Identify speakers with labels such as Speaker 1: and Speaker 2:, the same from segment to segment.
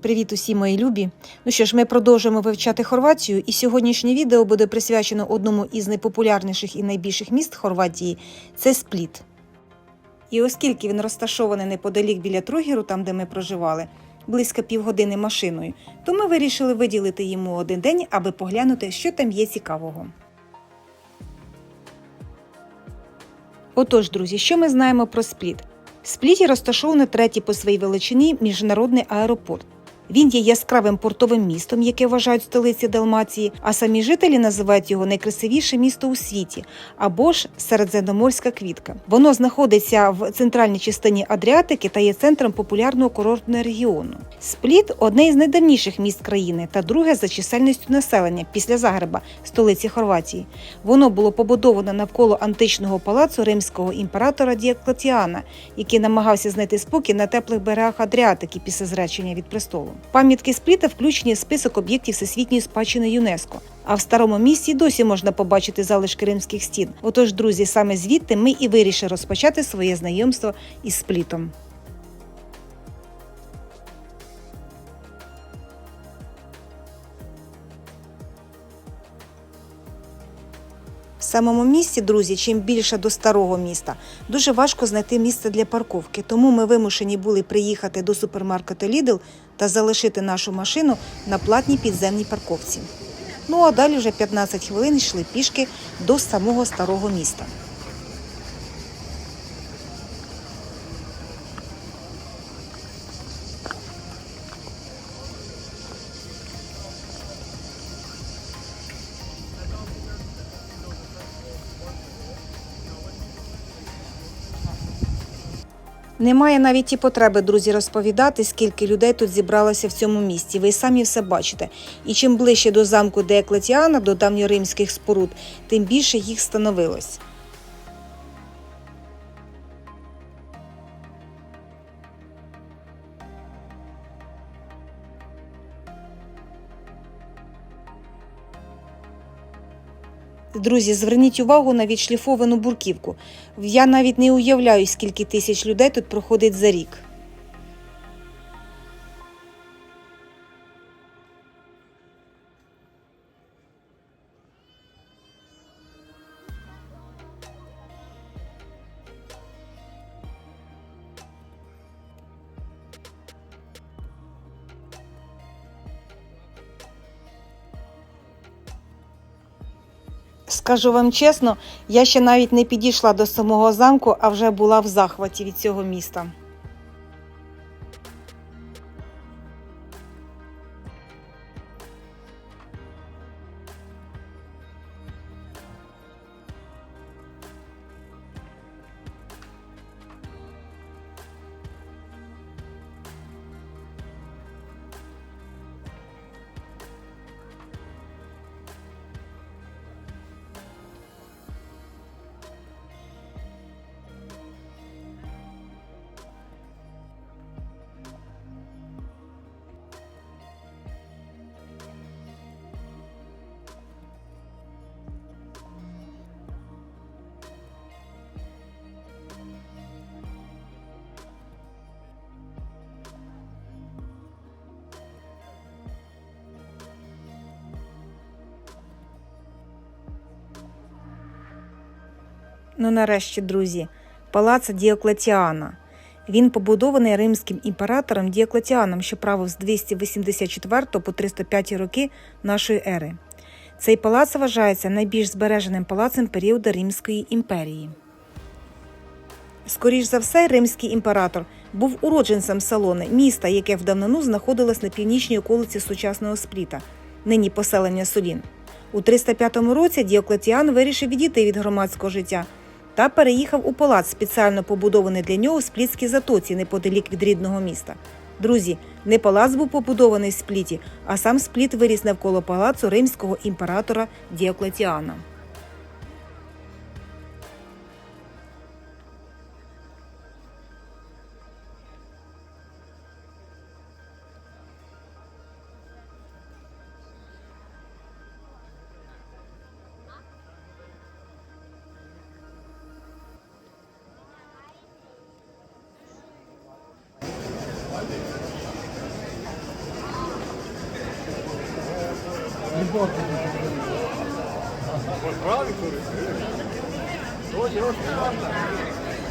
Speaker 1: Привіт усі мої любі. Ну що ж, ми продовжуємо вивчати Хорватію, і сьогоднішнє відео буде присвячено одному із найпопулярніших і найбільших міст Хорватії це Спліт. І оскільки він розташований неподалік біля Трогіру, там де ми проживали, близько півгодини машиною, то ми вирішили виділити йому один день, аби поглянути, що там є цікавого. Отож, друзі, що ми знаємо про Спліт? В Спліті розташований третій по своїй величині міжнародний аеропорт. Він є яскравим портовим містом, яке вважають столиці Далмації, а самі жителі називають його найкрасивіше місто у світі або ж середземноморська квітка. Воно знаходиться в центральній частині Адріатики та є центром популярного курортного регіону. Спліт одне із найдавніших міст країни та друге за чисельністю населення після Загреба, столиці Хорватії. Воно було побудовано навколо античного палацу римського імператора Діоклетіана, який намагався знайти спокій на теплих берегах Адріатики після зречення від престолу. Пам'ятки Спліта включені в список об'єктів всесвітньої спадщини ЮНЕСКО. А в старому місті досі можна побачити залишки римських стін. Отож, друзі, саме звідти ми і вирішили розпочати своє знайомство із Сплітом. В самому місті, друзі, чим більше до старого міста, дуже важко знайти місце для парковки. Тому ми вимушені були приїхати до супермаркету Lidl та залишити нашу машину на платній підземній парковці. Ну а далі вже 15 хвилин йшли пішки до самого старого міста. Немає навіть і потреби, друзі, розповідати, скільки людей тут зібралося в цьому місті. Ви самі все бачите. І чим ближче до замку Деоклетіана, до давньоримських споруд, тим більше їх становилось. Друзі, зверніть увагу на відшліфовану бурківку. Я навіть не уявляю, скільки тисяч людей тут проходить за рік. Скажу вам чесно, я ще навіть не підійшла до самого замку, а вже була в захваті від цього міста. Ну, нарешті, друзі, палац Діоклетіана. Він побудований римським імператором Діоклетіаном, що правив з 284 по 305 роки нашої ери. Цей палац вважається найбільш збереженим палацем періоду Римської імперії. Скоріш за все, римський імператор був уродженцем Салони, міста, яке в давнину знаходилось на північній околиці сучасного Спліта, нині поселення Солін. У 305 році Діоклетіан вирішив відійти від громадського життя та переїхав у палац, спеціально побудований для нього в Сплітській затоці, неподалік від рідного міста. Друзі, не палац був побудований в Спліті, а сам Спліт виріс навколо палацу римського імператора Діоклетіана.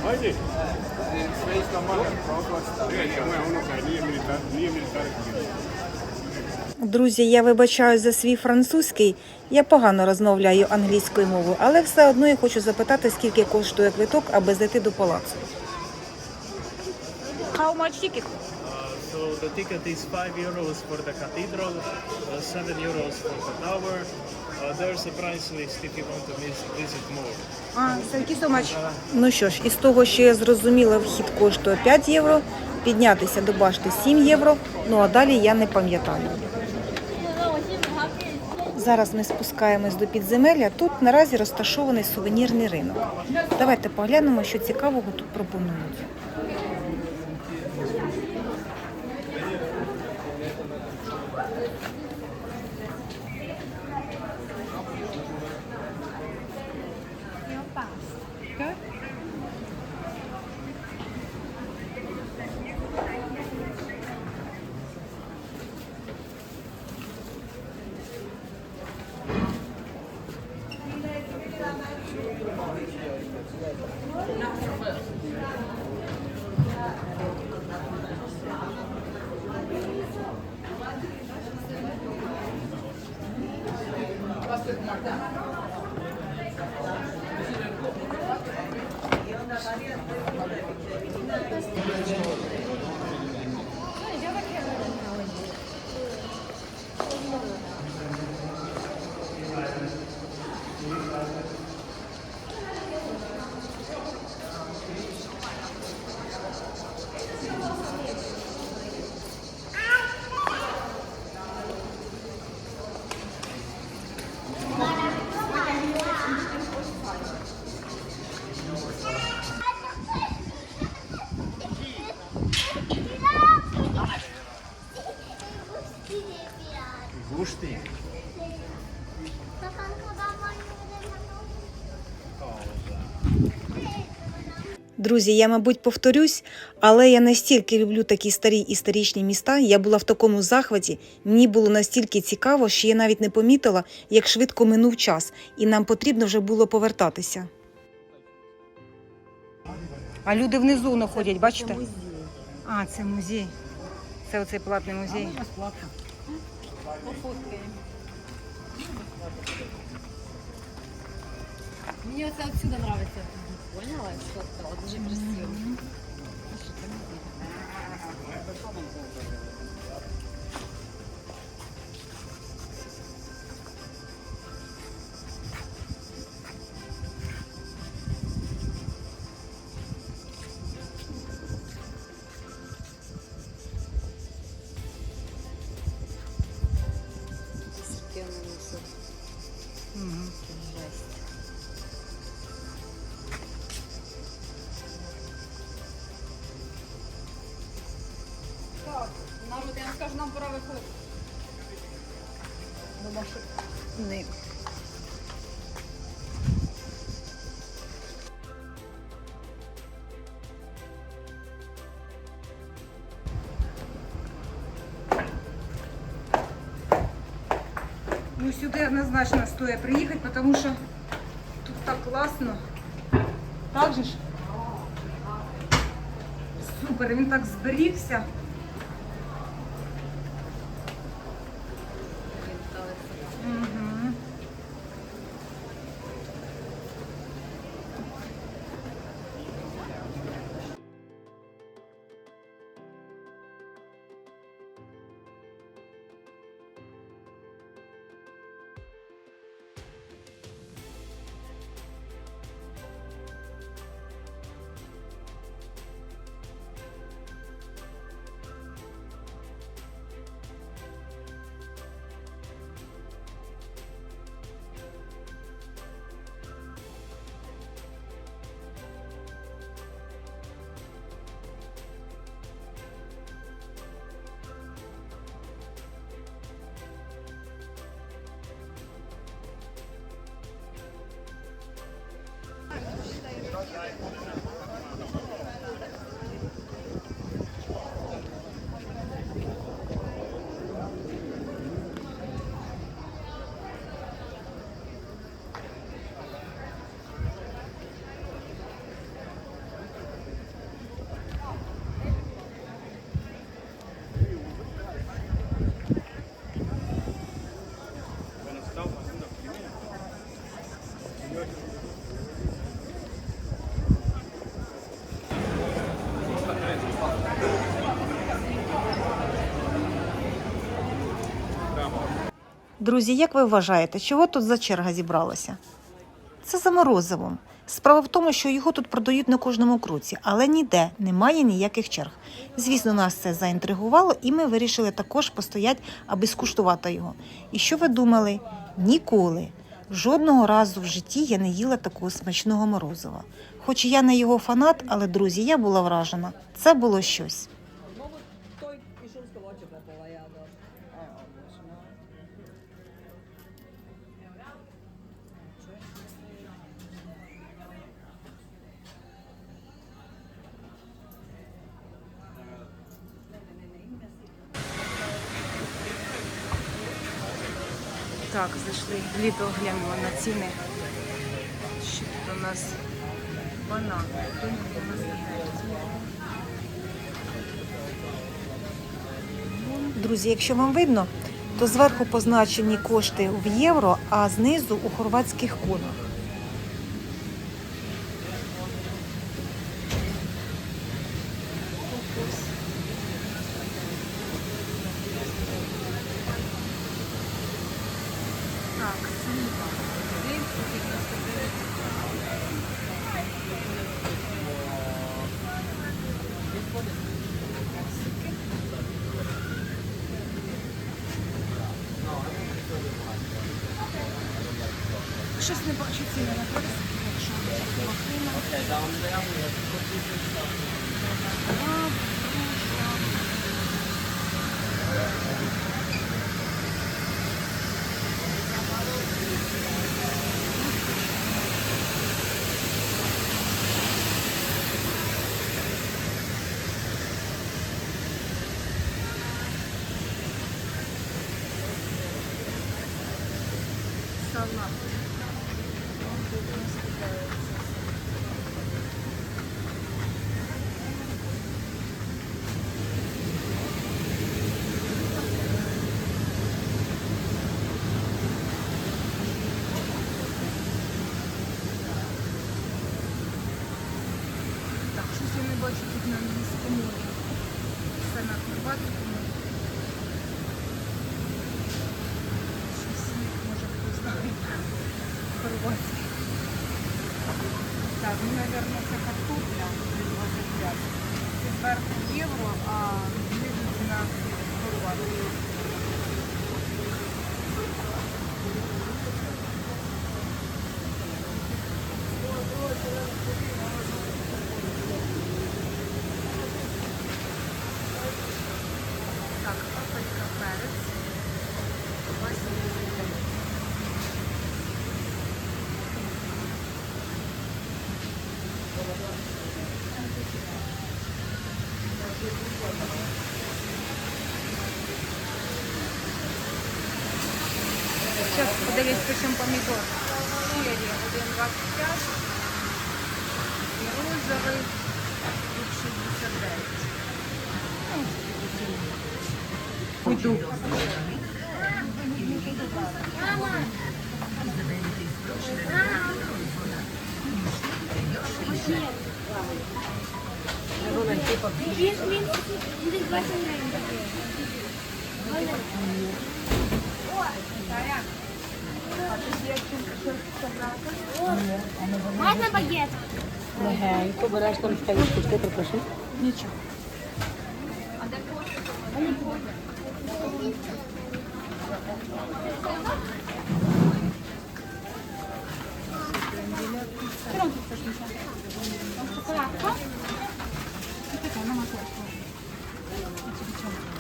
Speaker 2: Haydi. Nije militar.
Speaker 1: Друзі, я вибачаю за свій французький. Я погано розмовляю англійською мовою, але все одно я хочу запитати, скільки коштує квиток, аби зайти до палацу. How much ticket?
Speaker 3: So the ticket is 5 euros for the cathedral, uh, 7 euros for the tower. Uh, there's a price list if you want to vis- visit more.
Speaker 1: А, thank you so much. Ну що ж, із того, що я зрозуміла, вхід коштує 5 євро, піднятися до башти 7 євро, ну а далі я не пам'ятаю. Зараз ми спускаємось до підземелля. Тут наразі розташований сувенірний ринок. Давайте поглянемо, що цікавого тут пропонують. Друзі, я, мабуть, повторюсь, але я настільки люблю такі старі історичні міста. Я була в такому захваті. Мені було настільки цікаво, що я навіть не помітила, як швидко минув час, і нам потрібно вже було повертатися. А люди внизу находять, бачите? А, це музей. Це оцей платний музей.
Speaker 4: Мне вот отсюда нравится. Поняла? Что вот дуже красиво.
Speaker 1: Ну, сюди однозначно стоїть приїхати, тому що тут так класно. Так же ж? Супер, він так зберігся. Друзі, як ви вважаєте, чого тут за черга зібралася? Це за морозивом. Справа в тому, що його тут продають на кожному круці, але ніде немає ніяких черг. Звісно, нас це заінтригувало, і ми вирішили також постояти, аби скуштувати його. І що ви думали? Ніколи. Жодного разу в житті я не їла такого смачного морозива. Хоч я не його фанат, але друзі, я була вражена. Це було щось. Так, зайшли в Лідл, глянули на ціни. Що тут у нас банан. Друзі, якщо вам видно, то зверху позначені кошти в євро, а знизу у хорватських кунах. down there, we have to put this in бачу тут на міському Все на хорватському. Щось їх може хтось знає. Хорватський. Так, ну, мабуть, це картопля 25. Це зверху євро, а знизу ціна хорватська. Так, паприка, перець. 89. Сейчас подивись, почем помидор. Черри 1,25 і розовий тут 69. уйду.
Speaker 4: Можна багет?
Speaker 5: Легенько, береш там шкалішку, що ти пропиши?
Speaker 1: Нічого. А де кошик? А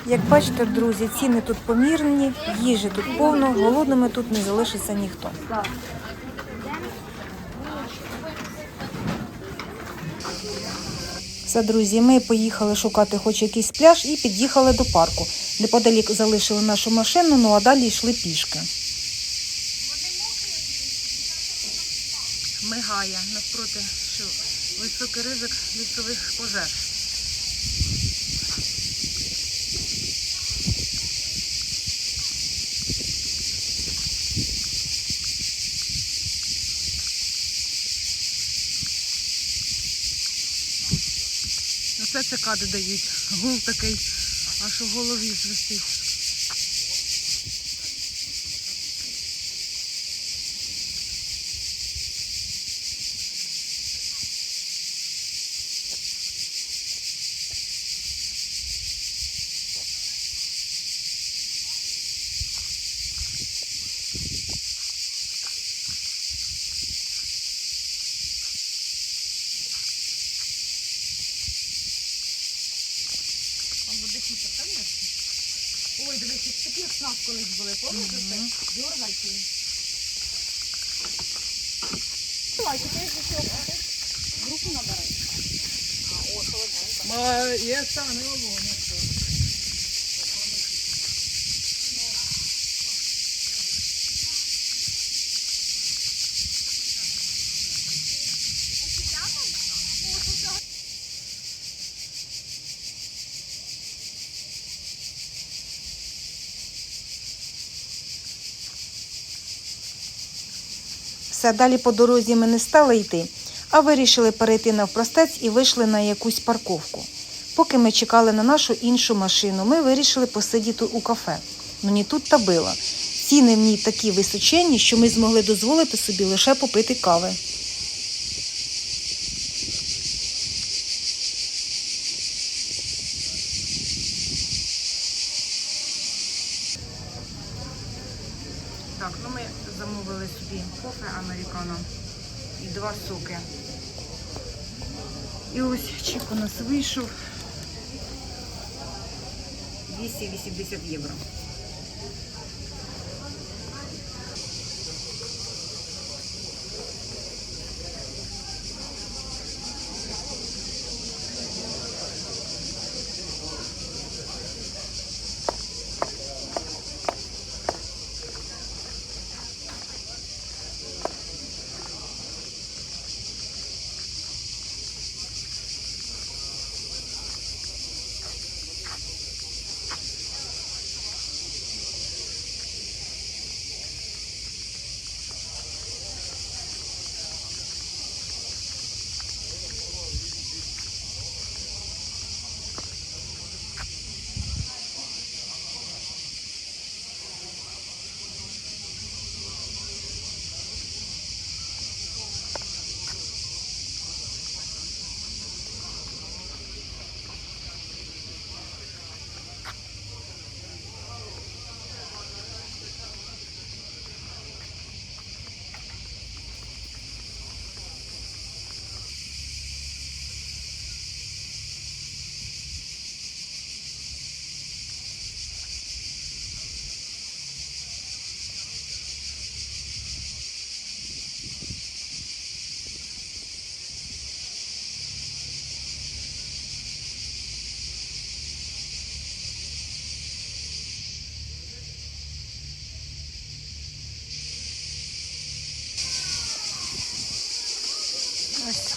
Speaker 1: Як бачите, друзі, ціни тут помірні, їжі тут повно, голодними тут не залишиться ніхто. Все, друзі, ми поїхали шукати хоч якийсь пляж і під'їхали до парку. Неподалік залишили нашу машину, ну а далі йшли пішки. Мигає навпроти, що високий ризик лісових пожеж. Оце цикади дають. Гул такий, аж у голові звистить.
Speaker 4: Такі от нас колись були, пам'ятаєте? Дюргальці. Давайте, ти ще групу набирай. А, о, холодненько.
Speaker 5: Є стане воно.
Speaker 1: Все далі по дорозі ми не стали йти, а вирішили перейти навпростець і вийшли на якусь парковку. Поки ми чекали на нашу іншу машину, ми вирішили посидіти у кафе. Ну ні тут та била. Ціни в ній такі височенні, що ми змогли дозволити собі лише попити кави. Так, ну ми замовили собі кофе американо і два соки. І ось чек у нас вийшов 280 євро.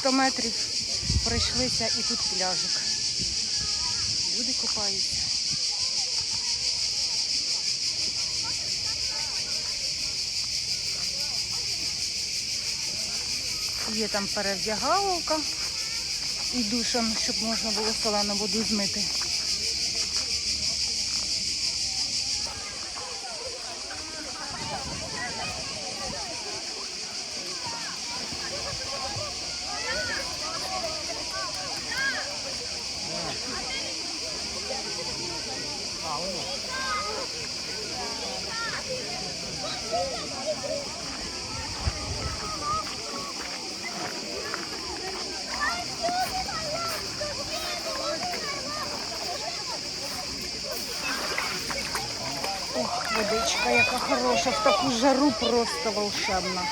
Speaker 1: 100 метрів пройшлися і тут пляжик. Люди купаються. Є там перевдягалка і душем, щоб можна було солену воду змити. Яка хороша, в таку жару просто волшебна.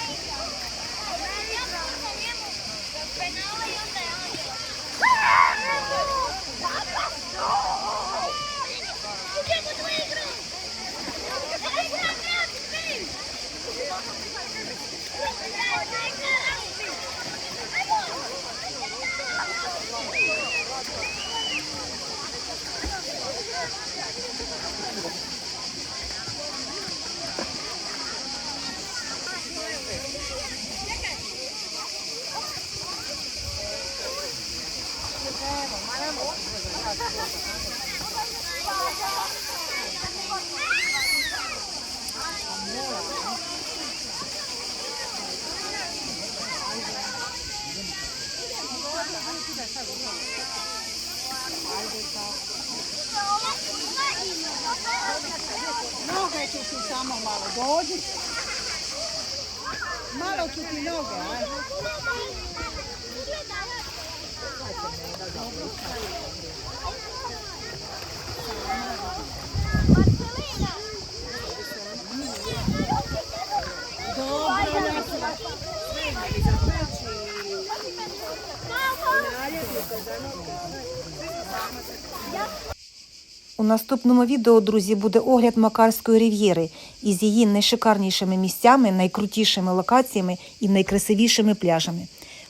Speaker 1: Наступному відео, друзі, буде огляд Макарської рів'єри із її найшикарнішими місцями, найкрутішими локаціями і найкрасивішими пляжами.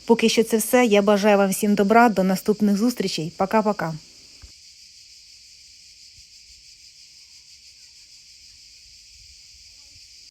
Speaker 1: Поки що це все. Я бажаю вам всім добра. До наступних зустрічей. Пока-пока.